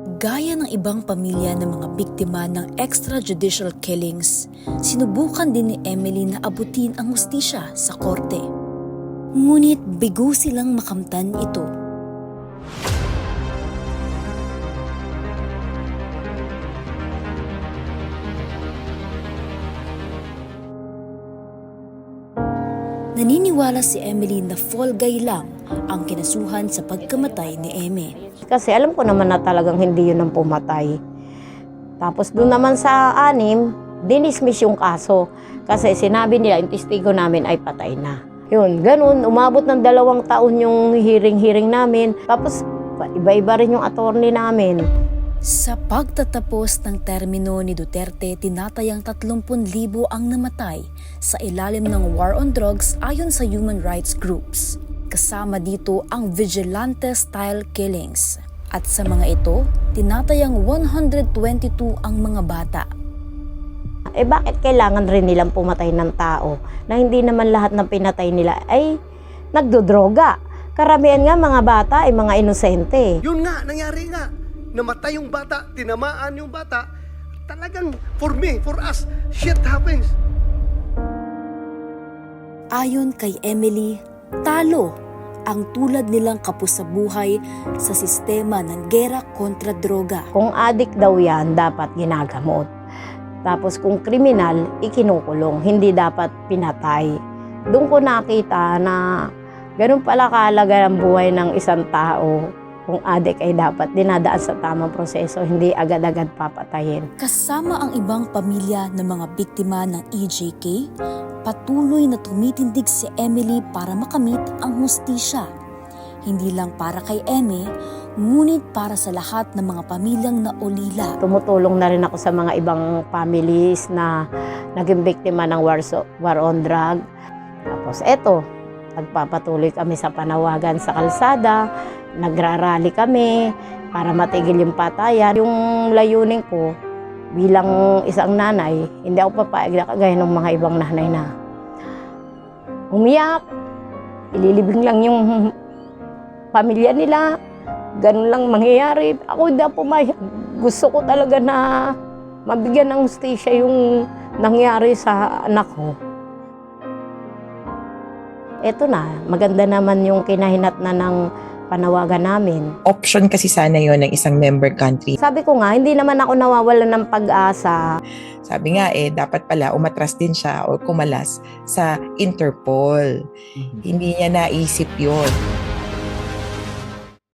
Gaya ng ibang pamilya ng mga biktima ng extrajudicial killings, sinubukan din ni Emily na abutin ang hustisya sa korte. Ngunit bigo silang makamtan ito. Naniniwala si Emily na fall guy lang ang kinasuhan sa pagkamatay ni Eme. Kasi alam ko naman na talagang hindi yun ang pumatay. Tapos doon naman sa anim, dinismiss yung kaso. Kasi sinabi nila, yung testigo namin ay patay na. Yun, ganun, umabot ng dalawang taon yung hearing-hearing namin. Tapos iba-iba rin yung attorney namin. Sa pagtatapos ng termino ni Duterte, tinatayang 30,000 ang namatay sa ilalim ng war on drugs ayon sa human rights groups. Kasama dito ang vigilante-style killings. At sa mga ito, tinatayang 122 ang mga bata. Eh bakit kailangan rin nilang pumatay ng tao na hindi naman lahat ng pinatay nila ay nagdodroga? Karamihan nga mga bata ay mga inosente. Yun nga, nangyari nga. Namatay yung bata, tinamaan yung bata. Talagang, for me, for us, shit happens. Ayon kay Emily, talo ang tulad nilang kapusabuhay sa sistema ng gera kontra droga. Kung adik daw yan, dapat ginagamot. Tapos kung kriminal, ikinukulong. Hindi dapat pinatay. Doon ko nakita na ganun pala kahalaga ang buhay ng isang tao. Kung adik ay dapat dinadaan sa tamang proseso, hindi agad-agad papatayin. Kasama ang ibang pamilya ng mga biktima ng EJK, patuloy na tumitindig si Emily para makamit ang hustisya. Hindi lang para kay Eme, ngunit para sa lahat ng mga pamilyang naulila. Tumutulong na rin ako sa mga ibang families na naging biktima ng war, so- war on drug. Tapos eto, nagpapatuloy kami sa panawagan sa kalsada, nagrarally kami para matigil yung patayan. Yung layunin ko bilang isang nanay, hindi ako papayag na kagaya ng mga ibang nanay na umiyak, ililibing lang yung pamilya nila, ganun lang mangyayari. Ako hindi pumayag. Gusto ko talaga na mabigyan ng hustisya yung nangyari sa anak ko. Eto na, maganda naman yung kinahinat na ng panawagan namin. option kasi sana yon ng isang member country. Sabi ko nga, hindi naman ako nawawalan ng pag-asa. Sabi nga eh, dapat pala umatras din siya o kumalas sa Interpol. Hindi niya naisip yon.